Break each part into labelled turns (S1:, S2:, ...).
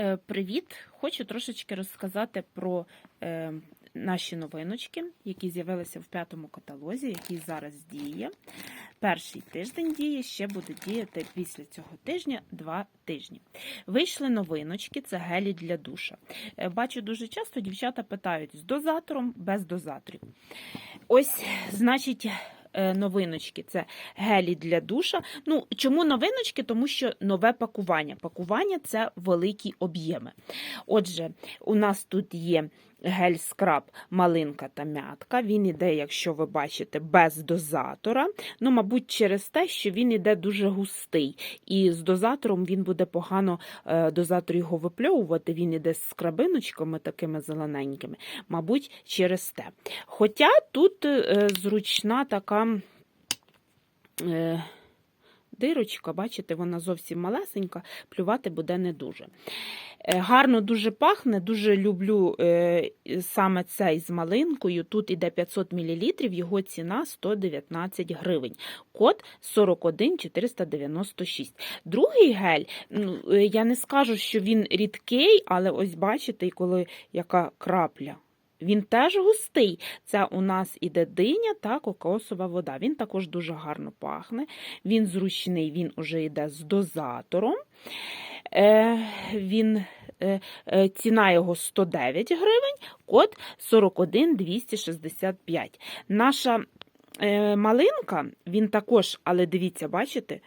S1: Е, Привіт! Хочу трошечки розказати про е, наші новиночки, які з'явилися в п'ятому каталозі, який зараз діє. Перший тиждень діє, ще буде діяти після цього тижня два тижні. Вийшли новиночки, це гелі для душа. Е, Бачу, дуже часто дівчата питають з дозатором, без дозаторів. Ось, значить. Е, Новиночки це гелі для душа. Ну чому новиночки? Тому що нове пакування. Пакування це великі об'єми. Отже, у нас тут є гель скраб малинка та м'ятка. Він іде, якщо ви бачите, без дозатора. Ну, мабуть, через те, що він іде дуже густий, і з дозатором він буде погано е, дозатор його випльовувати. Він іде з скрабиночками такими зелененькими, мабуть, через те. Хоча тут е, зручна така. Дирочка, бачите, вона зовсім малесенька, плювати буде не дуже. Е, Гарно дуже пахне, дуже люблю е, саме цей з малинкою. Тут іде 500 мл, його ціна 119 гривень. Код 41496. Другий гель, ну, е, я не скажу, що він рідкий, але ось бачите, коли яка крапля. Він теж густий. Це у нас іде диня та кокосова вода. Він також дуже гарно пахне. Він зручний, він уже йде з дозатором. Е, він, е, е, ціна його 109 гривень, код 41265. Наша е, малинка, він також, але дивіться, бачите,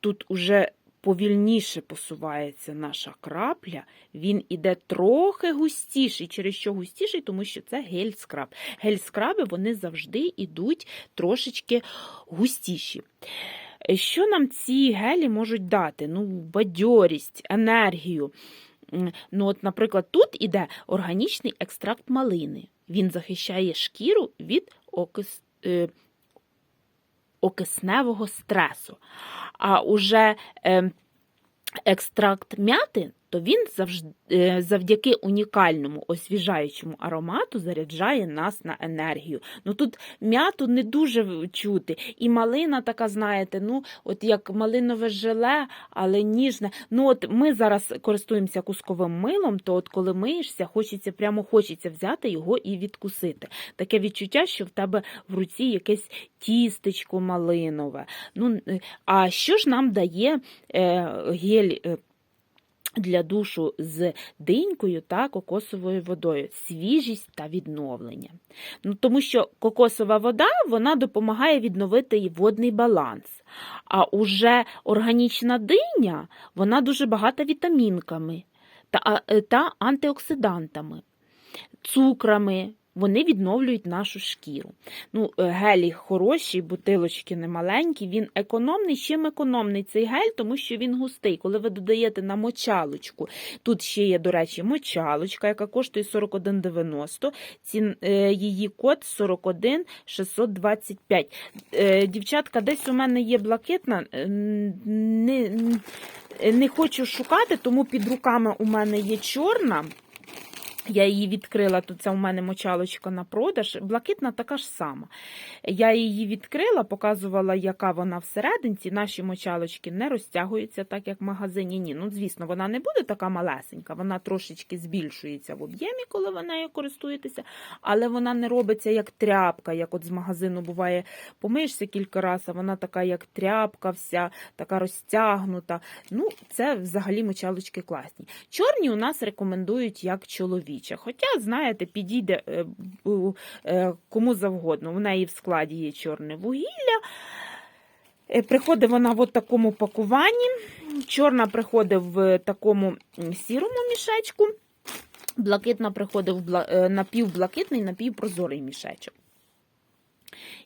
S1: тут уже повільніше посувається наша крапля, він іде трохи густіший. Через що густіший? Тому що це гель-скраб. Гель-скраби вони завжди йдуть трошечки густіші. Що нам ці гелі можуть дати? Ну, бадьорість, енергію. Ну, от, наприклад, тут іде органічний екстракт малини. Він захищає шкіру від окис, е, окисневого стресу. А уже е, екстракт м'яти, то він завжди, е, завдяки унікальному освіжаючому аромату заряджає нас на енергію. Ну тут м'яту не дуже чути. І малина така, знаєте, ну от як малинове желе, але ніжне. Ну от ми зараз користуємося кусковим милом, то от коли миєшся, хочеться прямо хочеться взяти його і відкусити. Таке відчуття, що в тебе в руці якесь тістечко малинове. Ну, е, а що ж нам дає е, гель? Для душу з динькою та кокосовою водою, свіжість та відновлення. Ну, тому що кокосова вода вона допомагає відновити водний баланс. А уже органічна диня вона дуже багата вітамінками та, е, та антиоксидантами, цукрами. Вони відновлюють нашу шкіру. Ну, е, гелі хороші, бутилочки немаленькі. Він економний. Чим економний цей гель, тому що він густий. Коли ви додаєте на мочалочку, тут ще є, до речі, мочалочка, яка коштує 41,90. Цін, е, її код 41625. Е, дівчатка, десь у мене є блакитна. Не, не хочу шукати, тому під руками у мене є чорна. Я її відкрила, тут це у мене мочалочка на продаж. Блакитна така ж сама. Я її відкрила, показувала, яка вона всерединці. Наші мочалочки не розтягуються, так як в магазині. Ні, ну звісно, вона не буде така малесенька, вона трошечки збільшується в об'ємі, коли ви нею користуєтеся, але вона не робиться як тряпка, як от з магазину буває, помиєшся кілька разів, а вона така, як тряпка, вся така розтягнута. Ну, це взагалі мочалочки класні. Чорні у нас рекомендують як чоловіча. Хоча, знаєте, підійде е, е, кому завгодно. В неї в складі є чорне вугілля. Е, Приходить вона в такому пакуванні. Чорна приходить в такому сірому мішечку. Блакитна приходить в напівблакитний, напівпрозорий мішечок.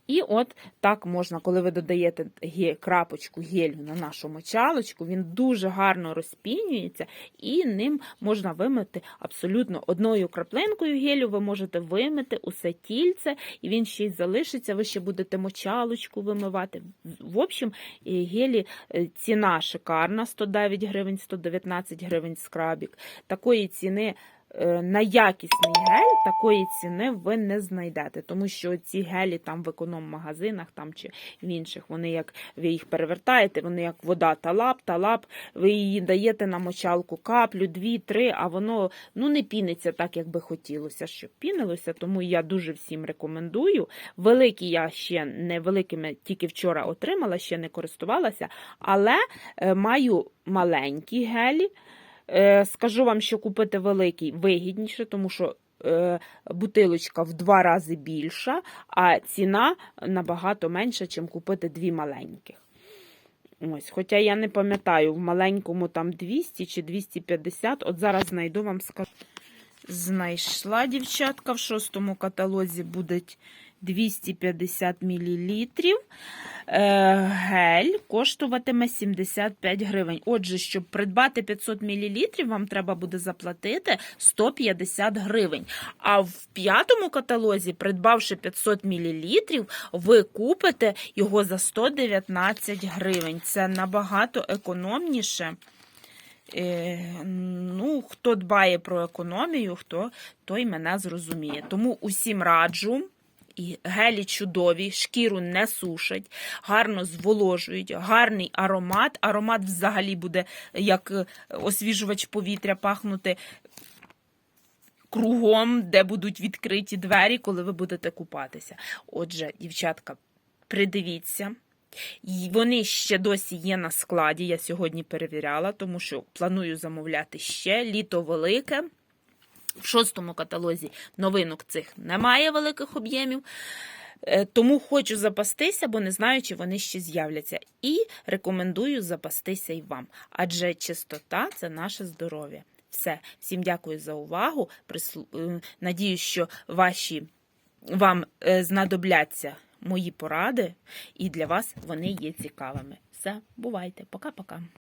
S1: І от так можна, коли ви додаєте крапочку гелю на нашу мочалочку, він дуже гарно розпінюється, і ним можна вимити абсолютно одною краплинкою гелю. Ви можете вимити усе тільце, і він ще й залишиться. Ви ще будете мочалочку вимивати. В общем, гелі е, ціна шикарна: 109 гривень, 119 гривень скрабік. Такої ціни на якісний гель такої ціни ви не знайдете, тому що ці гелі там в економ-магазинах там чи в інших, вони як ви їх перевертаєте, вони як вода талап, талап, ви її даєте на мочалку каплю, дві, три, а воно ну не піниться так, як би хотілося, щоб пінилося. Тому я дуже всім рекомендую. Великі я ще не великими тільки вчора отримала, ще не користувалася, але е, маю маленькі гелі. Е, Скажу вам, що купити великий вигідніше, тому що е, бутилочка в два рази більша, а ціна набагато менша, ніж купити дві маленьких. Ось, хоча я не пам'ятаю, в маленькому там 200 чи 250. От зараз знайду вам скажу. Знайшла дівчатка в шостому каталозі буде 250 мл. Е, гель коштуватиме 75 гривень. Отже, щоб придбати 500 мл, вам треба буде заплатити 150 гривень. А в п'ятому каталозі, придбавши 500 мл, ви купите його за 119 гривень. Це набагато економніше. Е, ну, хто дбає про економію, хто той мене зрозуміє. Тому усім раджу. І гелі чудові, шкіру не сушать, гарно зволожують, гарний аромат. Аромат взагалі буде як е, освіжувач повітря пахнути кругом, де будуть відкриті двері, коли ви будете купатися. Отже, дівчатка, придивіться. Вони ще досі є на складі. Я сьогодні перевіряла, тому що планую замовляти ще літо велике. В шостому каталозі новинок цих немає великих об'ємів. Е, Тому хочу запастися, бо не знаю, чи вони ще з'являться. І рекомендую запастися і вам. Адже чистота це наше здоров'я. Все, всім дякую за увагу. Е, Надіюсь, що ваші вам е, знадобляться мої поради, і для вас вони є цікавими. Все, бувайте, пока-пока.